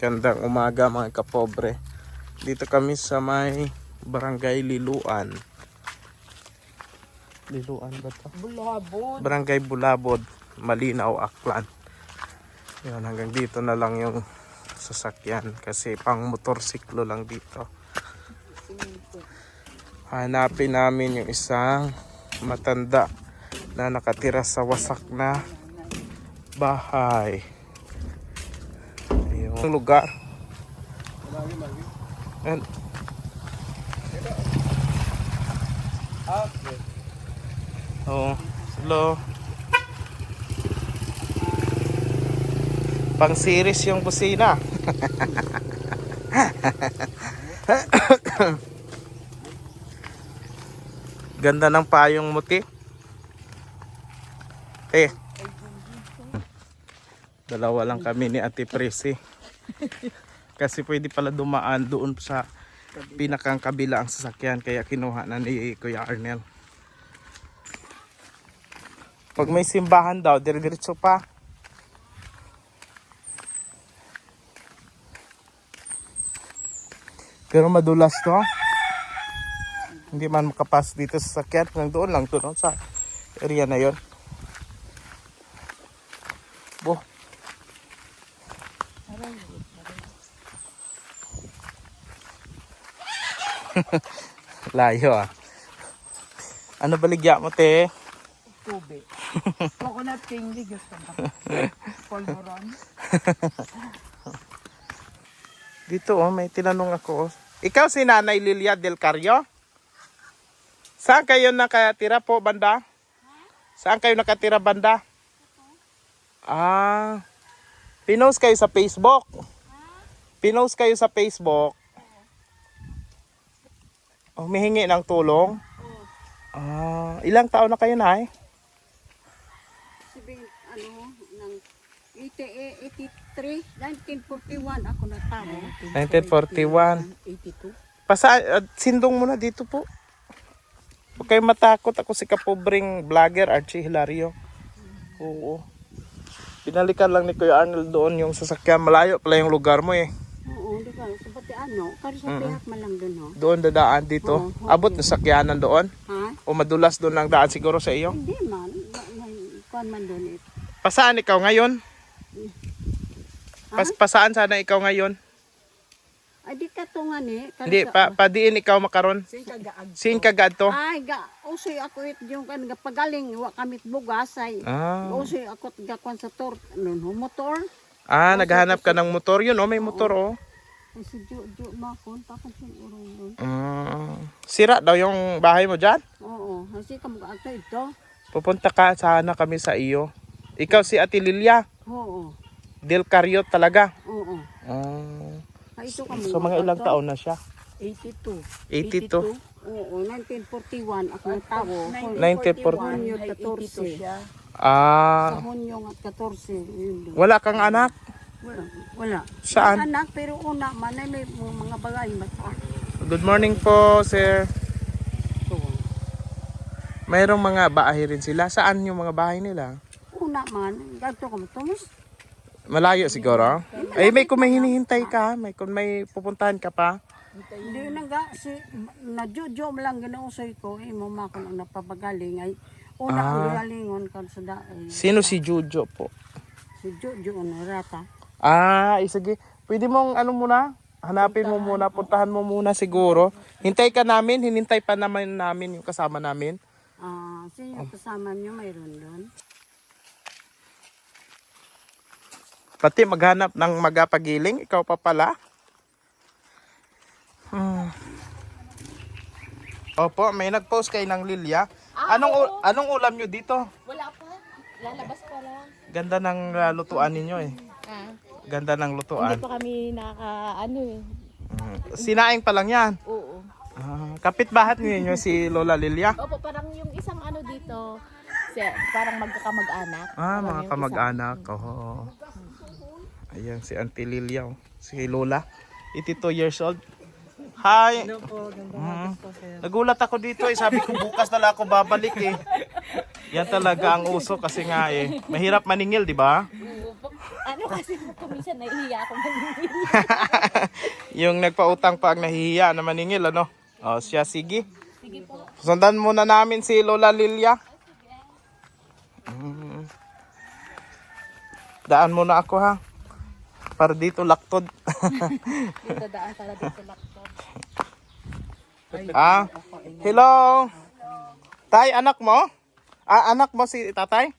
Gandang umaga mga kapobre. Dito kami sa may barangay Liluan. Liluan ba to? Bulabot. Barangay Bulabod, Malinaw, Aklan. Yun, hanggang dito na lang yung sasakyan kasi pang motorsiklo lang dito. Hanapin namin yung isang matanda na nakatira sa wasak na bahay. Yung lugar. And, Oh, hello. Pang series yung busina. Ganda ng payong muti. Eh. Dalawa lang kami ni Ate Presi. Kasi pwede pala dumaan doon sa pinakang kabila ang sasakyan kaya kinuha na ni Kuya Arnel. Pag may simbahan daw, dire-diretso pa. Pero madulas to. Hindi man makapas dito sa sakyan. Hanggang doon lang to no? sa area na yon. Layo ah. Ano baligya mo te? Tubig. Coconut candy gusto mo. Polvoron. Dito oh, may tinanong ako. oh. Ikaw si Nanay Lilia Del Carrio? Saan kayo nakatira po, banda? Saan kayo nakatira, banda? Ah, pinost kayo sa Facebook? Pinost kayo sa Facebook? Oh, Humihingi ng tulong? Ah, ilang taon na kayo na eh? Sabihin, ano, ng 88, 83, 1941 ako natamo. 1941. 82. Pasa, uh, sindong muna dito po. Huwag kayo matakot. Ako si kapobreng vlogger, Archie Hilario. Oo. Pinalikan lang ni Kuya Arnold doon yung sasakyan. Malayo pala yung lugar mo eh. Oo, ano, kari sa pihak man lang dun, ho. Doon dadaan dito. Oo, Abot ng sakyanan doon. Ha? O madulas doon ang daan siguro sa iyo. Hindi man. Ma- May kuan man dun eh. Pasaan ikaw ngayon? Pas pasaan sana ikaw ngayon? Ay, di ka to nga ni. Kari Hindi, sa- pa, padiin ikaw makaron. Sin kagaag. Sin kagad to? Ay, ga, usoy ako it yung kan pagaling wa kamit bugas ay. Ah, Usoy ako gakuan sa tor, ano, no, motor. ah naghahanap ka ng motor. Yun oh, may motor oh. Ay, si Jo, Jo, makon, tapos yung urong doon. Ah, sira daw yung bahay mo dyan? Oo, kasi kamo ka ito ito. Pupunta ka sana kami sa iyo. Ikaw si Ate Lilia. Oo, Del Carriot talaga. oo. Ah, Ay, ito kamo. so mga ilang taon na siya? 82. 82. Oo, 1941 ako ng tao. 1940. Hunyo 14. Sa Ah, Hunyo nga 14. Yun doon. wala kang anak? Wala. Wala. Saan? Anak, pero una, manay may mga bagay mata. Good morning po, sir. Mayroong mga bahay rin sila. Saan yung mga bahay nila? Una man, ganito kamo tumus. Malayo siguro. Eh, may kung may hinihintay ka, may kung may pupuntahan ka pa. Hindi na nga, si, nadyojo mo lang ginausoy ko, imo makon ang napapagaling ay una ang galingon kan sa daay. Sino si Jujo po? Si Jojo ano rata. Ah, eh, sige. Pwede mong ano muna, hanapin mo muna, puntahan mo muna siguro. Hintay ka namin, hinintay pa naman namin yung kasama namin. Ah, sino kasama niyo mayroon doon? Pati maghanap ng magapagiling, ikaw pa pala. Hmm. Opo, may nag-post kay ng Lilia. Anong u- anong ulam nyo dito? Wala pa. Lalabas pa lang. Ganda ng uh, lutuan ninyo eh. Ganda ng hindi lutuan. pa kami naka ano eh. Mm. Sinaing pa lang yan. Oo. Ah, kapitbahat ninyo si Lola Lilia. Opo, parang yung isang ano dito, si, parang magkakamag-anak. Ah, Parang mga yung kamag-anak. Oo. Ayan, si Auntie Lilia. oh. Si Lola. 82 years old. Hi! Mm. Nagulat ako dito eh. Sabi ko bukas na lang ako babalik eh. Yan talaga ang uso kasi nga eh. Mahirap maningil, di ba? Ano kasi po minsan nahihiya ako maningil. yung nagpautang pa ang nahihiya na maningil, ano? O, siya, sige. Sige po. Sundan muna namin si Lola Lilia. Mm. Daan muna ako ha. Para dito laktod. Dito daan para dito lakto. ah, hello. Tay, anak mo? Ah, anak mo si tatay?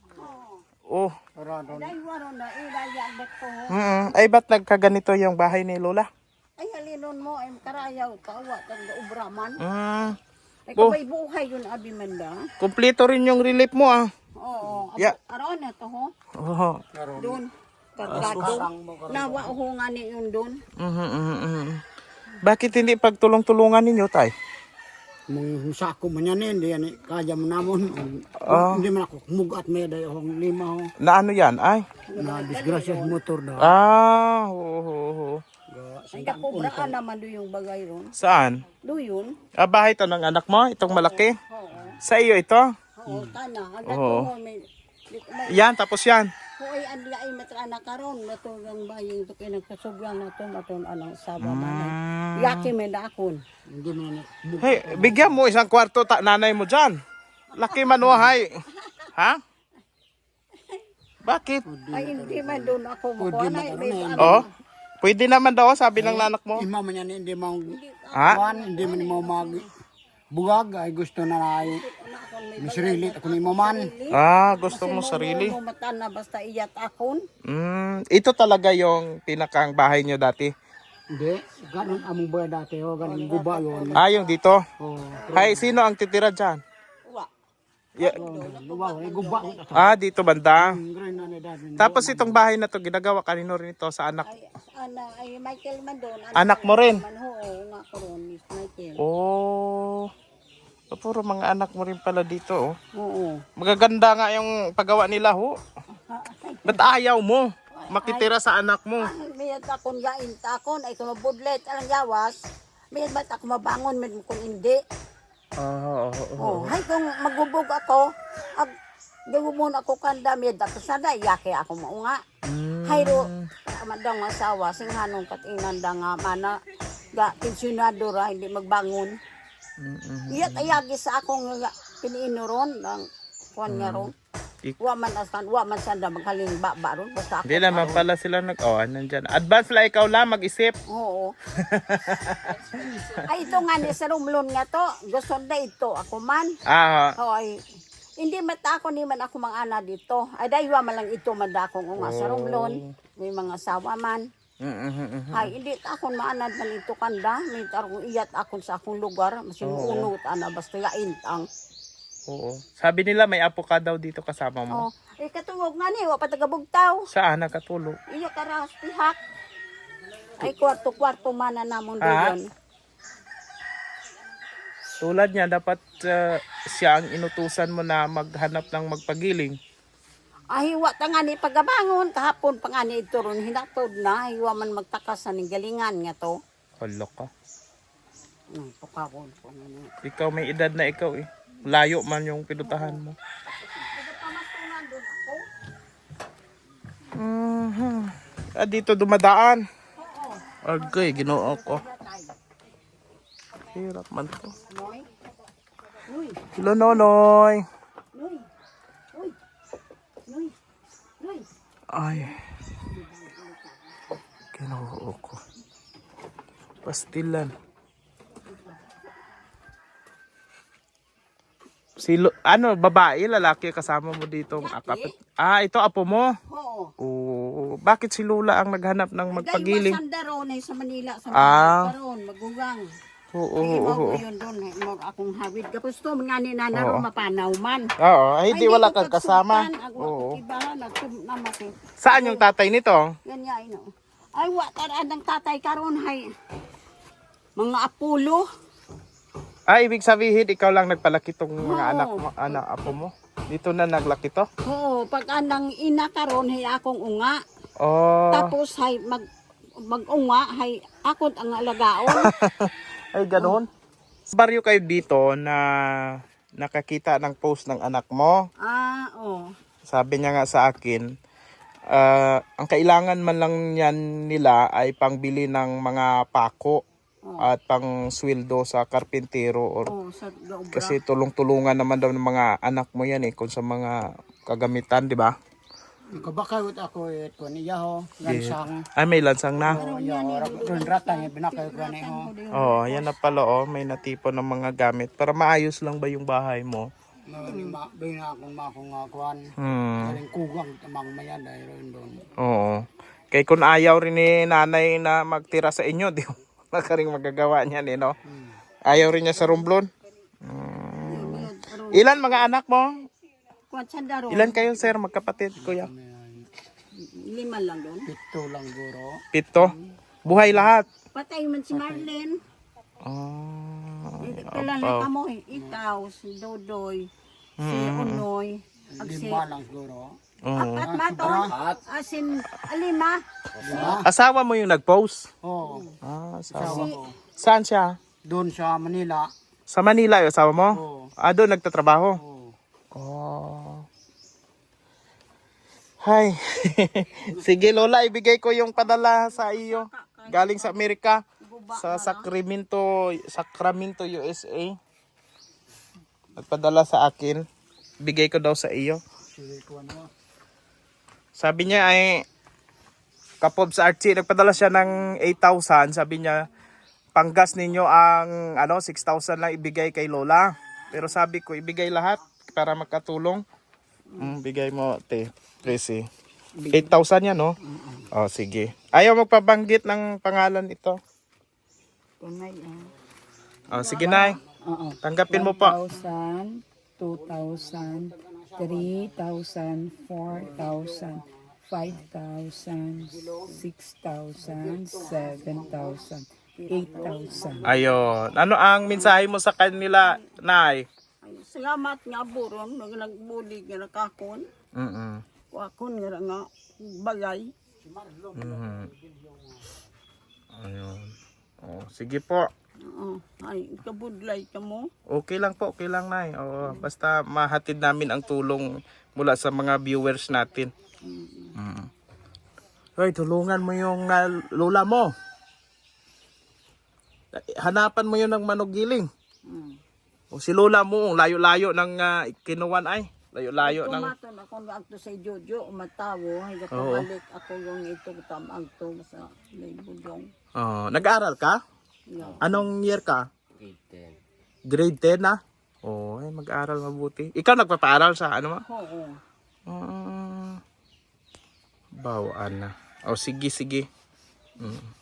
Oh. Dahil waro na ilaya ko. Mm Ay, ba't nagkaganito yung bahay ni Lola? Ay halinon mo ay karayaw tawa tag ubraman. Mm. Ay Oh. kabay buhay yun abi manda. Kompleto rin yung relief mo ah. Oo. Yeah. Aron na to ho. Oh. Doon. Kagado. Nawa ho nga ni yun doon. Mhm, mhm, mhm. Bakit hindi pagtulong-tulungan ninyo, tay? Mong sako man yan hindi yan kaya mo namon. Ah. Hindi man ako mugat may dayo akong lima ho. Na ano yan? Ay. Na disgrasya sa motor daw. Ah, oo, oo, oo. Ay kapobraan naman do yung bagay ron. Saan? Do yun. Ah, bahay to ng anak mo? Itong malaki? Oo. Sa iyo ito? Oo, tana. Ang Oo. mo may may Yan, tapos yan. Hoy, ang ay matrana karon nato ang baying to kay nagkasubyang nato maton anang man. Mm. Yaki may dakon. Man eh. Hey, bigyan mo isang kwarto ta nanay mo dyan. Laki manuhay. Ha? Bakit? Ay hindi man doon ako Pwede makuha na man, ano. Oh, pwede naman daw, sabi ng nanak mo. Ima man yan eh, hindi mo Ha? hindi man mo mag bugag ay gusto na ay misrilit ako ni mo man. Ah, gusto mo sarili. Mata na basta iyat akon. Mm, ito talaga yung pinakang bahay nyo dati. Hindi, ganun among buhay dati ho, ganun guba yun. Ah, yung dito. Oh, Hay, sino ang titira dyan? Guba. ah, dito banda. Dati. Tapos itong bahay na to, ginagawa kanino rin ito sa anak. Ay ana ay Michael man doon. Anak mo rin? Man ho, nga Miss Michael. Oh. Oh, Puro mga anak mo rin pala dito, oh. Oo. Magaganda nga yung paggawa nila, ho. Ba't ayaw mo? Makitira sa anak mo. Miyad akon gain takon ay kuno budlet alang yawas. Miyad bat ako mabangon med kung hindi. Ah, oo, oo. Oh, hay kung magubog ako, ag gawumon ako kanda miyad ako sada yake ako mao nga. Mm. Hayro madang asawa singhanong katinan da nga mana ga pensyonado ra hindi magbangon. Mm-mm. Iyat ayagi sa akong nga piniinuron ang kuan nga ron. Ik- Wa man asan, wa man sanda maghaling baba ron basta ako. Hindi naman pala sila nag... Oh, nandyan. Advance lang ikaw lang mag-isip. Oo. ay ito nga ni sa rumlon nga to. Gusto na ito ako man. Ah, Hoy. Hindi mata ako ni man ako mga ana dito. Ay daywa man lang ito man dakong nga sa rumlon. May mga sawa man. Mm, mm, mm, mm. Ay hindi ta akong maanad man ito kanda. May tarong iyat akon sa akong lugar. Masin unot ana basta yaintang. Oo. Sabi nila may apo ka daw dito kasama mo. Oh, ay katungog nga ni wa pa tagabugtaw. Saan nakatulog? Iya karas pihak. Ay kwarto-kwarto man na namon Ah. doon. Tulad niya, dapat uh, siya ang inutusan mo na maghanap ng magpagiling. Ay, wa ta nga ni pagabangon, kahapon pa nga ni ito ron, hinatod na, ay wa man magtakas na ni galingan nga to. Hala ka. Hmm, pakawon ko nga ni. Ikaw may edad na ikaw eh. Layo man yung pinutahan mo. Ako. Mhm. Ah, dito dumadaan. Agay, ginoo ko. Hirap man to. Hello, Nonoy. Ay. Ginoo ko. Pastilan. Si Lo- ano, babae, lalaki kasama mo ditong akapit. Ah, ito apo mo. Oo. Oo. Bakit si Lula ang naghanap ng Dahil magpagiling? masanda ron ay sa Manila, sa Ah. Manila karon magugang. Oo, Ay, oo, mo oo. yun doon, ay, mo akong hawid. Kapos to, mga ni nana ron mapanaw man. Oo, ay hindi wala kang kasama. Oo. ibahan. Saan yung tatay nito? Ganyan, no. Ay, wa, taraan ng tatay karon hay. Mga apulo. Ah, ibig sabihin ikaw lang nagpalaki tong mga Oo. anak mo, anak apo mo. Dito na naglaki to. Oo, pag anang ina karon hay akong unga. Oh. Tapos hay mag mag-unga hay akot ang alagaon. Ay, ganoon. Sa baryo kayo dito na nakakita ng post ng anak mo. ah, oh. Sabi niya nga sa akin, Ah, ang kailangan man lang yan nila ay pangbili ng mga pako at pang sweldo sa karpintero or Oh, sa kasi tulong-tulungan naman daw ng mga anak mo yan eh kung sa mga kagamitan, di ba? Kabakawit ako it ko niya ho. Gansang. Ay, may lansang na. Oh, yo, ron rata niya binakay ko ni ho. Oh, yan na pala oh, may natipon ng mga gamit para maayos lang ba yung bahay mo? Lima, bina akong makong nga kuhan. Hmm. Galing kugang tamang maya dahil ron doon. Oo. Kay kung ayaw rin ni nanay na magtira sa inyo, di mo makaring magagawa niyan eh, no? Ayaw rin niya sa rumblon. Hmm. Ilan mga anak mo? Kuwan sa daro. Ilan kayo, sir, magkapatid, kuya? Lima lang doon. Pito lang guro. Pito. Buhay lahat. Patay man si Marlene. Ah. Kilala ka mo eh. Ikaw, si Dodoy, si Unoy, ag si Lima lang guro. Oo. Apat maton. Asin, alima. Asawa mo yung nag-post? Oo. Ah, asawa. Asawa ko. Saan siya? Doon sa Manila. Sa Manila yung asawa mo? Oo. Ah, doon nagtatrabaho? Oo. Oh. Hay. Sige Lola, ibigay ko yung padala sa iyo. Galing sa Amerika. Sa Sacramento, Sacramento, USA. Nagpadala sa akin. Bigay ko daw sa iyo. Sabi niya ay Kapob sa Archie, nagpadala siya ng 8,000. Sabi niya, panggas ninyo ang ano 6,000 lang ibigay kay Lola. Pero sabi ko, ibigay lahat para makatulong. Mm, bigay mo, te, Tracy. 8,000 yan, no? Oh, sige. Ayaw magpabanggit ng pangalan ito. Kunay ah. Oh, sige, Nay. Oo. Tanggapin mo po. 1,000, 2,000, 3,000, 4,000, 5,000, 6,000, 7,000, 8,000. Ayun. Ano ang mensahe mo sa kanila, Nay? Ay, Salamat nga buron, nag nagbuli nga nakakon. Mm-mm. Wakon nga nga bagay. Mhm. Ayun. Oh, sige po. Oo. Ay, kabudlay ka mo. Okay lang po, okay lang na Oo, basta mahatid namin ang tulong mula sa mga viewers natin. Mm. Hoy, tulungan mo yung ah, lola mo. Hanapan mo yun ng manugiling. Mm. O si lola mo, layo-layo ng ah, kinuwan ay. Layo-layo ng... Tumaton ako nga agto sa Jojo, umatawo. Hanggang Oo. pabalik ako yung ito tamang to sa Laybudong. Oh, nag-aaral ka? Yeah. Anong year ka? Grade 10 na? Oo, ay mag-aaral mabuti. Ikaw nagpapaaral sa ano ma? Oo. Ah, bawaan na. O sige, sige. Mm.